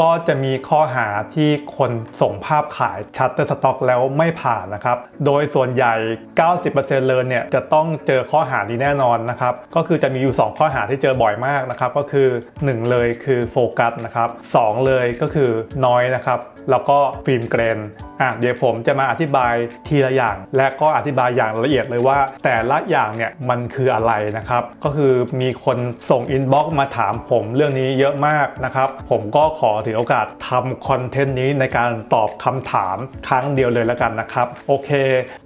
ก็จะมีข้อหาที่คนส่งภาพขายชัตเตอร์สต็อกแล้วไม่ผ่านนะครับ โดยส่วนใหญ่ 90%เลยเนี่ยจะต้องเจอข้อหานี้แน่นอนนะครับ ก็คือจะมีอยู่ 2 ข้อหาที่เจอบ่อยมากนะครับ ก็คือ 1 เลยคือโฟกัสนะครับสองเลยก็คือน้อยนะครับ แล้วก็ฟิล์มเกรนอะเดี๋ยวผมจะมาอธิบายทีละอย่าง และก็อธิบายอย่างละเอียดเลยว่า แต่ละอย่างเนี่ยมันคืออะไรนะครับ ก็คือมีคนส่งอินบ็อกซ์มาถามผมเรื่องนี้เยอะมากนะครับ ผมก็ขอถือโอกาสทำคอนเทนต์นี้ในการตอบคำถามครั้งเดียวเลยแล้วกันนะครับ โอเค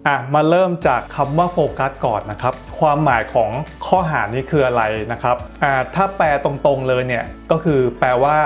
อะมาเริ่มจากคำว่าโฟกัสก่อนนะครับ ความหมายของข้อหานี้คืออะไรนะครับอ่าถ้าแปลตรงๆเลยเนี่ยก็คือแปลว่า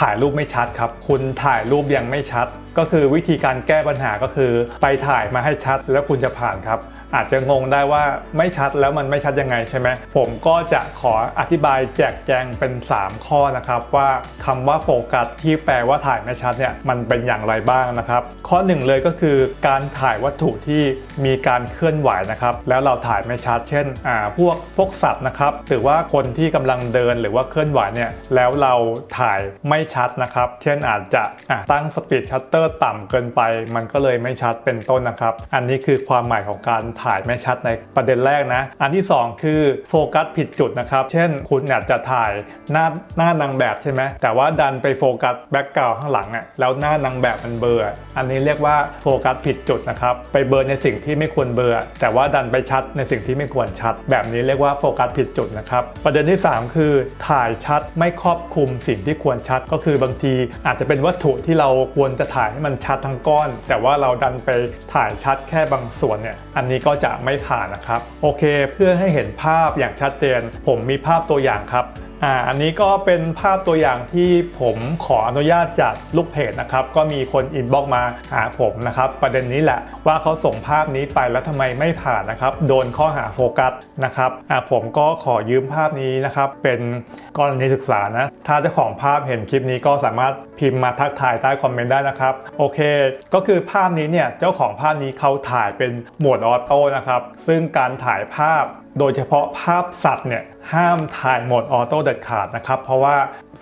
ถ่ายรูปไม่ชัดครับ คุณถ่ายรูปยังไม่ชัด ก็คือวิธีการแก้ปัญหาก็คือ ไปถ่ายมาให้ชัดแล้วคุณจะผ่านครับ อาจจะงงได้ว่าไม่ชัดแล้วมันไม่ชัดยังไงใช่ไหมผมก็จะขออธิบายแจกแจงเป็น 3 ข้อนะครับว่าคำว่าโฟกัสที่แปลว่าถ่ายไม่ชัดเนี่ยมันเป็นอย่างไรบ้างนะครับข้อหนึ่งเลยก็คือการถ่ายวัตถุที่มีการเคลื่อนไหวนะครับแล้วเราถ่ายไม่ชัด เช่นอ่าพวกพวกสัตว์นะครับหรือว่าคนที่กำลังเดินหรือว่าเคลื่อนไหวเนี่ยแล้วเราถ่ายไม่ชัดนะครับ เช่นอาจจะอะตั้งสปีดชัตเตอร์ต่ำเกินไป มันก็เลยไม่ชัดเป็นต้นนะครับ อันนี้คือความหมายของการถ่ายไม่ชัดในประเด็นแรกนะ อันที่ 2 คือโฟกัสผิดจุดนะครับ เช่น คุณอาจจะถ่ายหน้าหน้านางแบบใช่ไหมแต่ว่าดันไปโฟกัสแบ็กกราวข้างหลังอะแล้วหน้านางแบบมันเบลออันนี้เรียกว่าโฟกัสผิดจุดนะครับไปเบลอในสิ่งที่ไม่ควรเบลอแต่ว่าดันไปชัดในสิ่งที่ไม่ควรชัด แบบนี้เรียกว่าโฟกัสผิดจุดนะครับประเด็นที่ 3 คือถ่ายชัดไม่ครอบคลุมสิ่งที่ควรชัดก็คือบางที อาจจะเป็นวัตถุที่เราควรจะถ่ายให้มันชัดทั้งก้อน แต่ว่าเราดันไปถ่ายชัดแค่บางส่วนเนี่ยอันนี้ก็็จะไม่ผ่านนะครับ โอเค เพื่อให้เห็นภาพอย่างชัดเจน ผมมีภาพตัวอย่างครับ อ่าอันนี้ก็เป็นภาพตัวอย่างที่ผมขออนุญาตจากลูกเพจนะครับ ก็มีคนอินบ็อกมาหาผมนะครับ ประเด็นนี้แหละว่าเขาส่งภาพนี้ไปแล้วทำไมไม่ผ่านนะครับ โดนข้อหาโฟกัสนะครับอ่าผมก็ขอยืมภาพนี้นะครับ เป็นกรณีศึกษานะ ถ้าเจ้าของภาพเห็นคลิปนี้ก็สามารถพิมพ์มาทักทายใต้คอมเมนต์ได้นะครับ โอเค ก็คือภาพนี้เนี่ยเจ้าของภาพนี้เขาถ่ายเป็นโหมดออโต้นะครับ ซึ่งการถ่ายภาพโดยเฉพาะภาพสัตว์เนี่ยห้ามถ่ายโหมดออโต้เด็ดขาดนะครับ เพราะว่า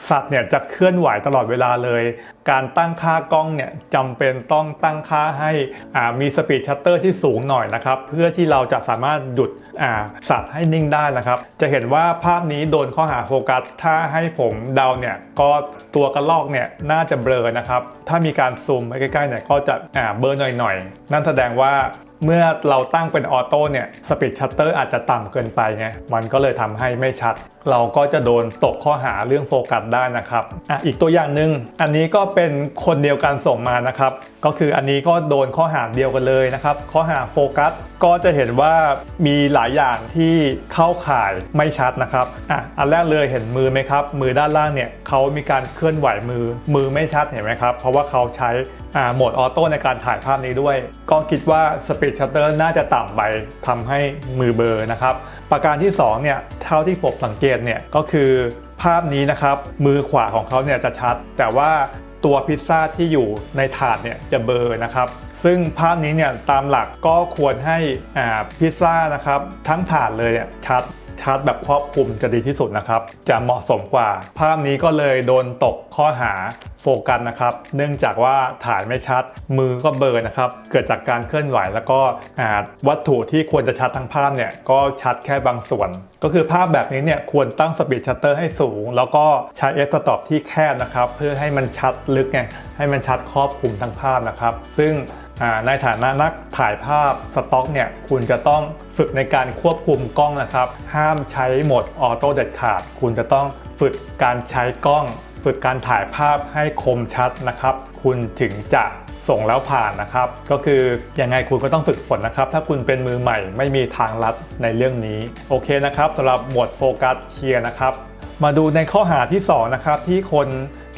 สัตว์เนี่ยจะเคลื่อนไหวตลอดเวลาเลย การตั้งค่ากล้องเนี่ยจำเป็นต้องตั้งค่าให้อ่ามีสปีดชัตเตอร์ที่สูงหน่อยนะครับ เพื่อที่เราจะสามารถหยุดอ่าสัตว์ให้นิ่งได้นะครับ จะเห็นว่าภาพนี้โดนข้อหาโฟกัส ถ้าให้ผมเดาเนี่ยก็ตัวกระลอกเนี่ยน่าจะเบลอนะครับ ถ้ามีการซูมไปใกล้ๆเนี่ยก็จะอ่าเบลอหน่อยๆ นั่นแสดงว่า เมื่อเราตั้งเป็นออโต้เนี่ยสปีดชัตเตอร์อาจจะต่ำเกินไปไงมันก็เลยทำให้ไม่ชัดเราก็จะโดนตกข้อหาเรื่องโฟกัสได้นะครับอะอีกตัวอย่างหนึ่งอันนี้ก็เป็นคนเดียวกันส่งมานะครับ ก็คืออันนี้ก็โดนข้อหาเดียวกันเลยนะครับ ข้อหาโฟกัสก็จะเห็นว่ามีหลายอย่างที่เข้าข่ายไม่ชัดนะครับอะอันแรกเลยเห็นมือไหมครับ มือด้านล่างเนี่ยเขามีการเคลื่อนไหวมือ มือไม่ชัดเห็นไหมครับ เพราะว่าเขาใช้อ่าโหมดออโต้ในการถ่ายภาพนี้ด้วย ก็คิดว่าสปีดชัตเตอร์น่าจะต่ำไปทำให้มือเบลอนะครับ ประการที่2เนี่ยเท่าที่ผมสังเกตเนี่ยก็คือภาพนี้นะครับมือขวาของเขาเนี่ยจะชัด แต่ว่าตัวพิซซ่าที่อยู่ในถาดเนี่ยจะเบลอนะครับ ซึ่งภาพนี้เนี่ยตามหลักก็ควรให้อ่าพิซซ่านะครับทั้งถาดเลยเนี่ยชัด ชาร์จแบบครอบคลุมจะดีที่สุดนะครับ จะเหมาะสมกว่า ภาพนี้ก็เลยโดนตกข้อหาโฟกัสนะครับ เนื่องจากว่าถ่ายไม่ชัดมือก็เบลอนะครับ เกิดจากการเคลื่อนไหวแล้วก็อ่าวัตถุที่ควรจะชัดทั้งภาพเนี่ยก็ชัดแค่บางส่วน ก็คือภาพแบบนี้เนี่ยควรตั้งสปีดชัตเตอร์ให้สูง แล้วก็ใช้เอสต็อปที่แคบนะครับ เพื่อให้มันชัดลึกไงให้มันชัดครอบคลุมทั้งภาพนะครับ ซึ่ง ในฐานะนักถ่ายภาพสต็อกเนี่ยคุณจะต้องฝึกในการควบคุมกล้องนะครับ ห้ามใช้โหมดออโต้เด็ดขาด คุณจะต้องฝึกการใช้กล้อง ฝึกการถ่ายภาพให้คมชัดนะครับ คุณถึงจะส่งแล้วผ่านนะครับ ก็คือยังไงคุณก็ต้องฝึกฝนนะครับ ถ้าคุณเป็นมือใหม่ไม่มีทางลัดในเรื่องนี้ โอเคนะครับสำหรับหมวดโฟกัสเคลียร์นะครับ มาดูในข้อหาที่2นะครับที่คน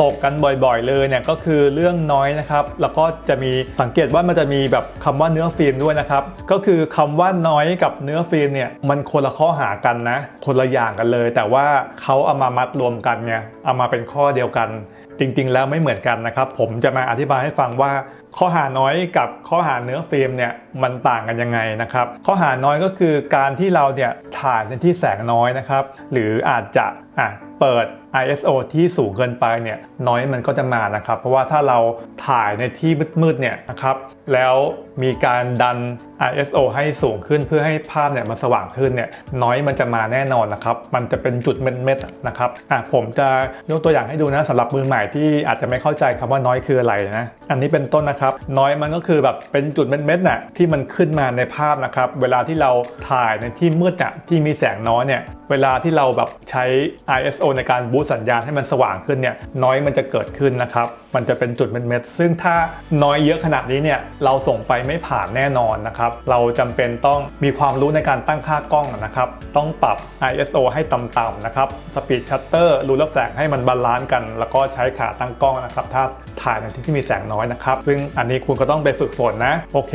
ตกกันบ่อยๆเลยเนี่ยก็คือเรื่องน้อยนะครับ แล้วก็จะมีสังเกตว่ามันจะมีแบบคำว่าเนื้อฟิล์มด้วยนะครับ ก็คือคำว่าน้อยกับเนื้อฟิล์มเนี่ยมันคนละข้อหากันนะ คนละอย่างกันเลย แต่ว่าเขาเอามามัดรวมกันเนี่ยเอามาเป็นข้อเดียวกัน จริงๆ แล้วไม่เหมือนกันนะครับ ผมจะมาอธิบายให้ฟังว่าข้อหาน้อยกับข้อหาเนื้อฟิล์มเนี่ยมันต่างกันยังไงนะครับ ข้อหาน้อยก็คือการที่เราเนี่ยถ่ายในที่แสงน้อยนะครับ หรืออาจจะอะเปิด ISO ที่สูงเกินไปเนี่ยน้อยมันก็จะมานะครับ เพราะว่าถ้าเราถ่ายในที่มืดๆเนี่ยนะครับ แล้วมีการดัน ISO ให้สูงขึ้นเพื่อให้ภาพเนี่ยมันสว่างขึ้นเนี่ยน้อยมันจะมาแน่นอนนะครับ มันจะเป็นจุดเม็ดๆนะครับอะผมจะยกตัวอย่างให้ดูนะสำหรับมือใหม่ที่อาจจะไม่เข้าใจคำว่าน้อยคืออะไรนะอันนี้เป็นต้นนะครับน้อยมันก็คือแบบเป็นจุดเม็ดๆน่ะที่มันขึ้นมาในภาพนะครับ เวลาที่เราถ่ายในที่มืดน่ะที่มีแสงน้อยเนี่ย เวลาที่เราแบบใช้ ISO ในการบูสต์สัญญาณให้มันสว่างขึ้นเนี่ย น้อยมันจะเกิดขึ้นนะครับ มันจะเป็นจุดเม็ดซึ่งถ้าน้อยเยอะขนาดนี้เนี่ยเราส่งไปไม่ผ่านแน่นอนนะครับ เราจำเป็นต้องมีความรู้ในการตั้งค่ากล้องนะครับ ต้องปรับ ISO ให้ต่ำๆนะครับสปีดชัตเตอร์รูรับแสงให้มันบาลานซ์กัน แล้วก็ใช้ขาตั้งกล้องนะครับ ถ้าถ่ายในที่ที่มีแสงน้อยนะครับ ซึ่งอันนี้คุณก็ต้องไปฝึกฝนนะโอเค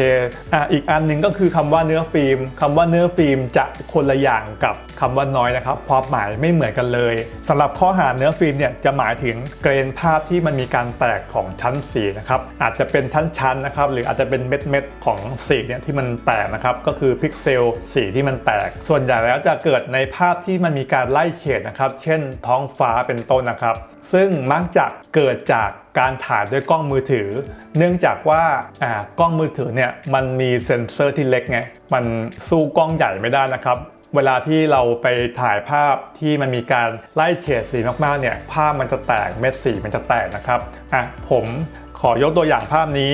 อะอีกอันหนึ่งก็คือคำว่าเนื้อฟิล์มคำว่าเนื้อฟิล์มจะคนละอย่างกับคำว่าน้อยนะครับ ความหมายไม่เหมือนกันเลยสำหรับข้อหาเนื้อฟิล์มเนี่ยจะหมายถึงเกรนภาพที่มันมีการแตกของชั้นสีนะครับอาจจะเป็นชั้นๆนะครับหรืออาจจะเป็นเม็ดๆของสีเนี่ยที่มันแตกนะครับก็คือพิกเซลสีที่มันแตก ส่วนใหญ่แล้วจะเกิดในภาพที่มันมีการไล่เฉดนะครับเช่นท้องฟ้าเป็นต้นนะครับ ซึ่งมักจะเกิดจากการถ่ายด้วยกล้องมือถือ เนื่องจากว่าอ่ากล้องมือถือเนี่ยมันมีเซ็นเซอร์ที่เล็กไงมันสู้กล้องใหญ่ไม่ได้นะครับ เวลาที่เราไปถ่ายภาพที่มันมีการไล่เฉดสีมากๆเนี่ยภาพมันจะแตกเม็ดสีมันจะแตกนะครับอะผมขอยกตัวอย่างภาพนี้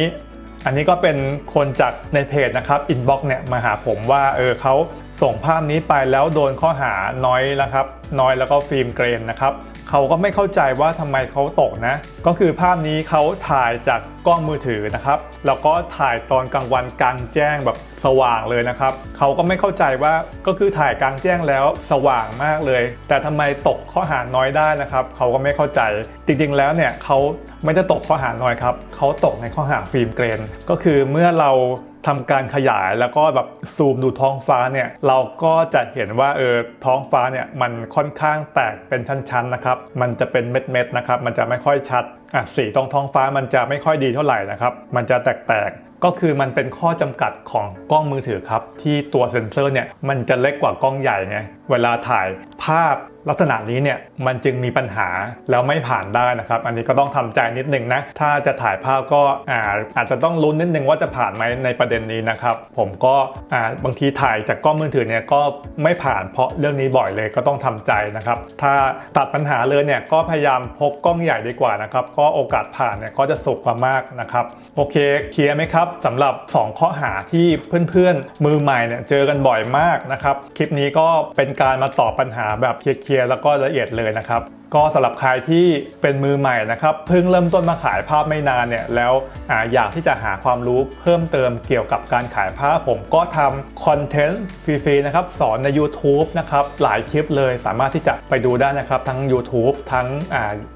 อันนี้ก็เป็นคนจากในเพจนะครับอินบ็อกเนี่ยมาหาผมว่าเออเขาส่งภาพนี้ไปแล้วโดนข้อหาน้อยแล้วครับ น้อยแล้วก็ฟิล์มเกรนนะครับ เขาก็ไม่เข้าใจว่าทำไมเขาตกนะ ก็คือภาพนี้เขาถ่ายจากกล้องมือถือนะครับ แล้วก็ถ่ายตอนกลางวันกลางแจ้งแบบสว่างเลยนะครับ เขาก็ไม่เข้าใจว่าก็คือถ่ายกลางแจ้งแล้วสว่างมากเลย แต่ทำไมตกข้อหาน้อยได้นะครับ เขาก็ไม่เข้าใจ จริงๆแล้วเนี่ยเขาไม่ได้ตกข้อหาน้อยครับ เขาตกในข้อหาฟิล์มเกรน ก็คือเมื่อเรา ทำการขยายแล้วก็แบบซูมดูท้องฟ้าเนี่ยเราก็จะเห็นว่าเออท้องฟ้าเนี่ยมันค่อนข้างแตกเป็นชั้นๆนะครับมันจะเป็นเม็ดๆนะครับมันจะไม่ค่อยชัดอะสีตรงท้องฟ้ามันจะไม่ค่อยดีเท่าไหร่นะครับมันจะแตกๆก็คือมันเป็นข้อจำกัดของกล้องมือถือครับที่ตัวเซ็นเซอร์เนี่ยมันจะเล็กกว่ากล้องใหญ่ไงเวลาถ่ายภาพลักษณะนี้เนี่ยมันจึงมีปัญหาแล้วไม่ผ่านได้นะครับ อันนี้ก็ต้องทำใจนิดนึงนะ ถ้าจะถ่ายภาพก็อาอาจจะต้องลุ้นนิดนึงว่าจะผ่านไหมในประเด็นนี้นะครับ ผมก็บางทีถ่ายจากกล้องมือถือเนี่ยก็ไม่ผ่านเพราะเรื่องนี้บ่อยเลยก็ต้องทำใจนะครับ ถ้าตัดปัญหาเลยเนี่ยก็พยายามพกกล้องใหญ่ดีกว่านะครับ ก็โอกาสผ่านเนี่ยก็จะสูงกว่ามากนะครับ โอเคเคลียร์ไหมครับสำหรับ 2 ข้อหาที่เพื่อนๆมือใหม่เนี่ยเจอกันบ่อยมากนะครับ คลิปนี้ก็เป็นการมาตอบปัญหาแบบเคลียร์ๆแล้วก็ละเอียดเลยนะครับ ก็สำหรับใครที่เป็นมือใหม่นะครับเพิ่งเริ่มต้นมาขายภาพไม่นานเนี่ยแล้วออยากที่จะหาความรู้เพิ่มเติมเกี่ยวกับการขายภาพผมก็ทำคอนเทนต์ฟรีๆนะครับสอนใน YouTube นะครับหลายคลิปเลยสามารถที่จะไปดูได้นะครับ ทั้ง YouTube ทั้ง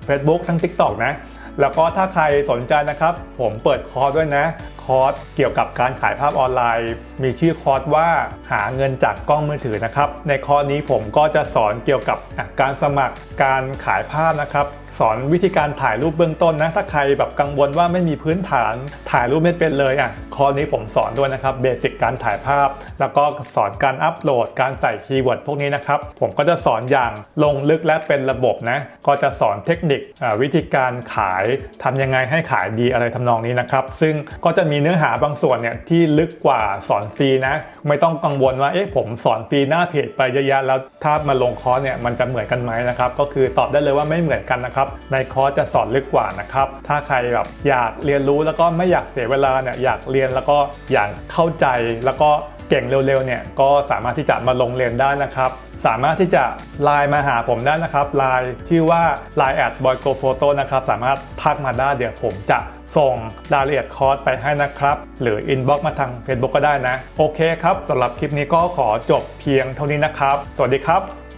Facebook ทั้ง TikTok นะ แล้วก็ถ้าใครสนใจนะครับ ผมเปิดคอร์สด้วยนะ คอร์สเกี่ยวกับการขายภาพออนไลน์ มีชื่อคอร์สว่าหาเงินจากกล้องมือถือนะครับ ในคอร์สนี้ผมก็จะสอนเกี่ยวกับการสมัครการขายภาพนะครับ สอนวิธีการถ่ายรูปเบื้องต้นนะ ถ้าใครแบบกังวลว่าไม่มีพื้นฐานถ่ายรูปไม่เป็นเลยอะคอร์สนี้ผมสอนด้วยนะครับเบสิกการถ่ายภาพ แล้วก็สอนการอัปโหลด การใส่คีย์เวิร์ดพวกนี้นะครับ ผมก็จะสอนอย่างลงลึกและเป็นระบบนะ ก็จะสอนเทคนิควิธีการขายทำยังไงให้ขายดีอะไรทำนองนี้นะครับ ซึ่งก็จะมีเนื้อหาบางส่วนเนี่ยที่ลึกกว่าสอนฟรีนะ ไม่ต้องกังวลว่าเอ๊ะผมสอนฟรีหน้าเพจไปเยอะแยะแล้วถ้ามาลงคอร์สเนี่ยมันจะเหมือนกันไหมนะครับก็คือตอบได้เลยว่าไม่เหมือนกันนะครับในคอร์สจะสอนลึกกว่านะครับถ้าใครแบบอยากเรียนรู้แล้วก็ไม่อยากเสียเวลาเนี่ยอยากเรียนแล้วก็อยากเข้าใจแล้วก็เก่งเร็วๆเนี่ยก็สามารถที่จะมาลงเรียนได้นะครับ สามารถที่จะไลน์มาหาผมได้นะครับไลน์ชื่อว่า Line แอดบอยโกโฟโต้นะครับสามารถทักมาได้เดี๋ยวผมจะส่งรายละเอียดคอร์สไปให้นะครับ หรืออินบ็อกมาทาง Facebook ก็ได้นะ โอเคครับสำหรับคลิปนี้ก็ขอจบเพียงเท่านี้นะครับ สวัสดีครับ